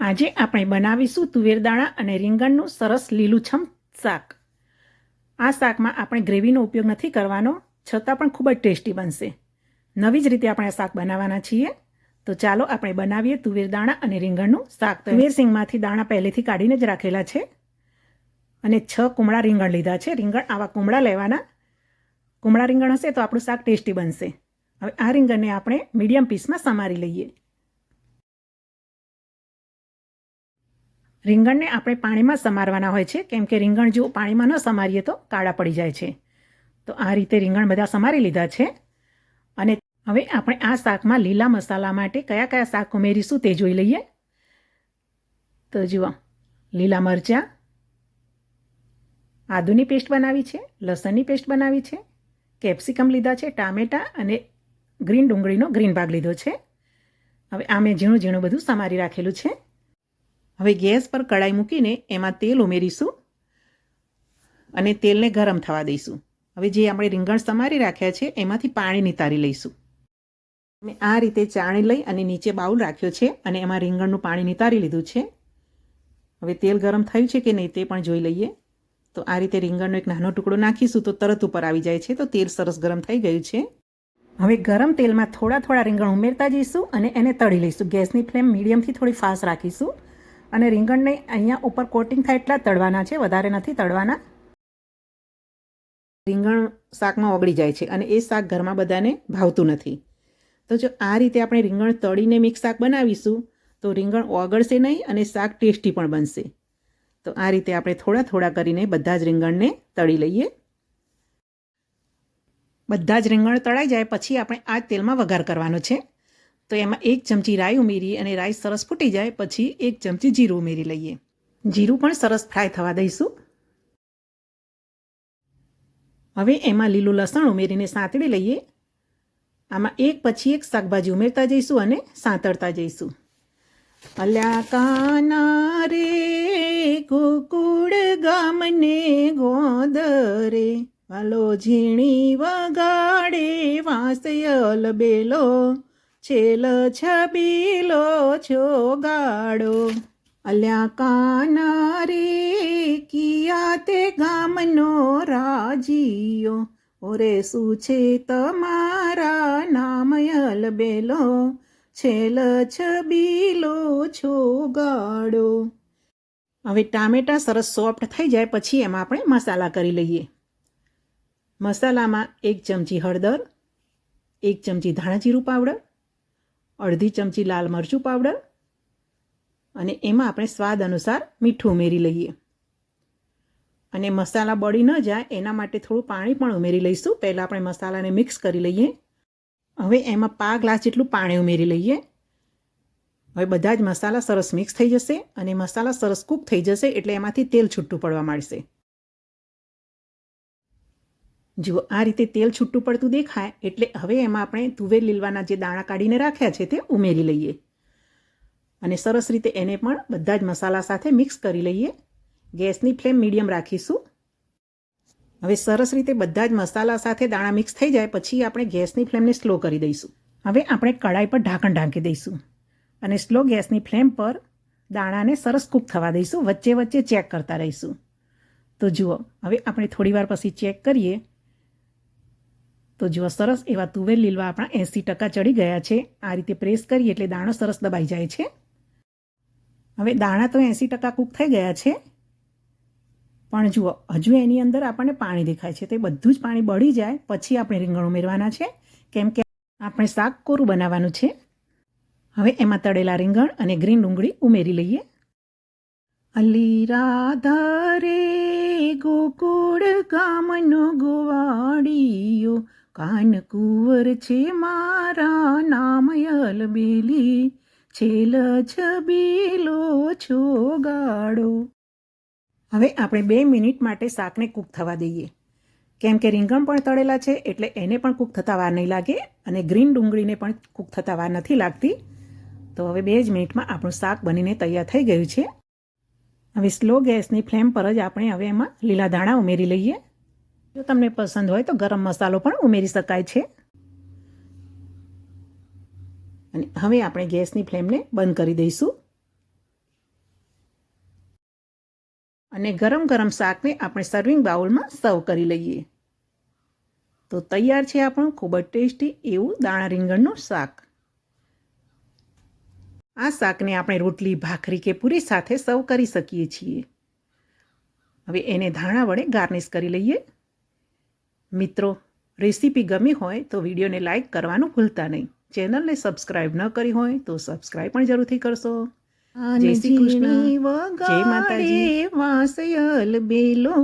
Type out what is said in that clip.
આજે આપણે બનાવીશું તુવેર દાણા અને રીંગણનું સરસ લીલુંછમ શાક. આ શાકમાં આપણે ગ્રેવીનો ઉપયોગ નથી કરવાનો, છતાં પણ ખૂબ જ ટેસ્ટી બનશે. નવી જ રીતે આપણે આ શાક બનાવવાના છીએ. તો ચાલો આપણે બનાવીએ તુવેર દાણા અને રીંગણનું શાક. તુવેર સિંગમાંથી દાણા પહેલેથી કાઢીને જ રાખેલા છે. અને છ કુમળા રીંગણ લીધા છે. રીંગણ આવા કુમળા લેવાના. કુમળા રીંગણ હશે તો આપણું શાક ટેસ્ટી બનશે. હવે આ રીંગણને આપણે મીડિયમ પીસમાં સમારી લઈએ. રીંગણને આપણે પાણીમાં સમારવાના હોય છે. કેમ કે રીંગણ જો પાણીમાં ન સમારીએ તો કાળા પડી જાય છે. તો આ રીતે રીંગણ બધા સમારી લીધા છે. અને હવે આપણે આ શાકમાં લીલા મસાલા માટે કયા કયા શાક ઉમેરીશું તે જોઈ લઈએ. તો જુઓ, લીલા મરચાં, આદુની પેસ્ટ બનાવી છે, લસણની પેસ્ટ બનાવી છે, કેપ્સિકમ લીધા છે, ટામેટાં અને ગ્રીન ડુંગળીનો ગ્રીન ભાગ લીધો છે. હવે આ મેં ઝીણું ઝીણું બધું સમારી રાખેલું છે. હવે ગેસ પર કડાઈ મૂકીને એમાં તેલ ઉમેરીશું અને તેલને ગરમ થવા દઈશું. હવે જે આપણે રીંગણ સમારી રાખ્યા છે, એમાંથી પાણી નિતારી લઈશું. મેં આ રીતે ચાણી લઈ અને નીચે બાઉલ રાખ્યો છે અને એમાં રીંગણનું પાણી નિતારી લીધું છે. હવે તેલ ગરમ થયું છે કે નહીં તે પણ જોઈ લઈએ. તો આ રીતે રીંગણનો એક નાનો ટુકડો નાખીશું તો તરત ઉપર આવી જાય છે, તો તેલ સરસ ગરમ થઈ ગયું છે. હવે ગરમ તેલમાં થોડા થોડા રીંગણ ઉમેરતા જઈશું અને એને તળી લઈશું. ગેસની ફ્લેમ મીડિયમથી થોડી ફાસ્ટ રાખીશું. અને રીંગણને અહીંયા ઉપર કોટિંગ થાય એટલા તળવાના છે, વધારે નથી તળવાના. રીંગણ શાકમાં ઓગળી જાય છે અને એ શાક ઘરમાં બધાને ભાવતું નથી. તો જો આ રીતે આપણે રીંગણ તળીને મિક્સ શાક બનાવીશું, તો રીંગણ ઓગળશે નહીં અને શાક ટેસ્ટી પણ બનશે. તો આ રીતે આપણે થોડા થોડા કરીને બધા જ રીંગણને તળી લઈએ. બધા જ રીંગણ તળાઈ જાય, પછી આપણે આ તેલમાં વઘાર કરવાનો છે. તો એમાં એક ચમચી રાઈ ઉમેરી અને રાઈ સરસ ફૂટી જાય, પછી એક ચમચી જીરું ઉમેરી લઈએ. જીરું પણ સરસ ફ્રાય થવા દઈશું. હવે એમાં લીલું લસણ ઉમેરીને સાંતળી લઈએ. આમાં એક પછી એક શાકભાજી ઉમેરતા જઈશું અને સાંતળતા જઈશું. અલ્યા કાના રે, કુકુડ ગામને ગોદરે વાલો ઝીણી વગાડે વાંસયલ બેલો. છેલ છબીલો છો ગાડો અલ્યા કાનારે કિયા તે ગામનો રાજીયો. ઓરે શું છે તમારા નામયલ બેલો? છેલ છબીલો છો ગાડો હવે ટામેટાં સરસ સોફ્ટ થઈ જાય પછી એમાં આપણે મસાલા કરી લઈએ. મસાલામાં એક ચમચી હળદર, એક ચમચી ધાણા જીરું પાવડર અડધી ચમચી લાલ મરચું પાવડર અને એમાં આપણે સ્વાદ અનુસાર મીઠું ઉમેરી લઈએ. અને મસાલા બળી ન જાય એના માટે થોડું પાણી પણ ઉમેરી લઈશું. પહેલાં આપણે મસાલાને મિક્સ કરી લઈએ. હવે એમાં પા ગ્લાસ જેટલું પાણી ઉમેરી લઈએ. હવે બધા જ મસાલા સરસ મિક્સ થઈ જશે અને મસાલા સરસ કૂક થઈ જશે એટલે એમાંથી તેલ છૂટું પડવા માંડશે. જુઓ આ રીતે તેલ છૂટું પડતું દેખાય, એટલે હવે એમાં આપણે તુવેર લીલવાના જે દાણા કાઢીને રાખ્યા છે તે ઉમેરી લઈએ. અને સરસ રીતે એને પણ બધા જ મસાલા સાથે મિક્સ કરી લઈએ. ગેસની ફ્લેમ મીડિયમ રાખીશું. હવે સરસ રીતે બધા જ મસાલા સાથે દાણા મિક્સ થઈ જાય પછી આપણે ગેસની ફ્લેમને સ્લો કરી દઈશું. હવે આપણે કડાઈ પર ઢાંકણ ઢાંકી દઈશું. અને સ્લો ગેસની ફ્લેમ પર દાણાને સરસ કૂક થવા દઈશું. વચ્ચે વચ્ચે ચેક કરતા રહીશું. તો જુઓ, હવે આપણે થોડીવાર પછી ચેક કરીએ. તો જુઓ સરસ એવા તુવેર લીલવા આપણા એંસી ટકા ચડી ગયા છે, આ રીતે પ્રેસ કરીએ એટલે દાણો સરસ દબાઈ જાય છે. હવે દાણા તો એંસી ટકા કૂક થઈ ગયા છે. પણ જુઓ, હજુ એની અંદર આપણને પાણી દેખાય છે, તે બધું જ પાણી બળી જાય, પછી આપણે રીંગણ ઉમેરવાના છે. કેમ કે આપણે શાક કોરું બનાવવાનું છે. હવે એમાં તળેલા રીંગણ અને ગ્રીન ડુંગળી ઉમેરી લઈએ. અલી રાધા રે ગોકુળ ગામનો ગોવાડીયો કાન કુંવર છે મારા નામયલ બેલી છેલ છબીલો છો ગાડો હવે આપણે બે મિનિટ માટે શાકને કૂક થવા દઈએ. કેમ કે રીંગણ પણ તળેલા છે એટલે એને પણ કૂક થતાં વાર નહીં લાગે અને ગ્રીન ડુંગળીને પણ કૂક થતાં વાર નથી લાગતી. તો હવે બે જ મિનિટમાં આપણું શાક બનીને તૈયાર થઈ ગયું છે. હવે સ્લો ગેસની ફ્લેમ પર જ આપણે હવે એમાં લીલા ધાણા ઉમેરી લઈએ. જો તમને પસંદ હોય તો ગરમ મસાલો પણ ઉમેરી શકાય છે. અને હવે આપણે ગેસની ફ્લેમને બંધ કરી દઈશું. અને ગરમ ગરમ શાકને આપણે સર્વિંગ બાઉલમાં સર્વ કરી લઈએ. તો તૈયાર છે આપણું ખૂબ જ ટેસ્ટી એવું દાણા રીંગણનું શાક. આ શાકને આપણે રોટલી, ભાખરી કે પૂરી સાથે સર્વ કરી શકીએ છીએ. હવે એને ધાણા વડે ગાર્નિશ કરી લઈએ. મિત્રો રેસીપી ગમી હોય તો વિડીયોને લાઇક કરવાનું ભૂલતા નહીં. ચેનલને સબસ્ક્રાઇબ ન કરી હોય તો સબસ્ક્રાઇબ પણ જરૂરથી કરશો. જય શ્રી કૃષ્ણ. જય માતાજી. વાસયલ બેલો.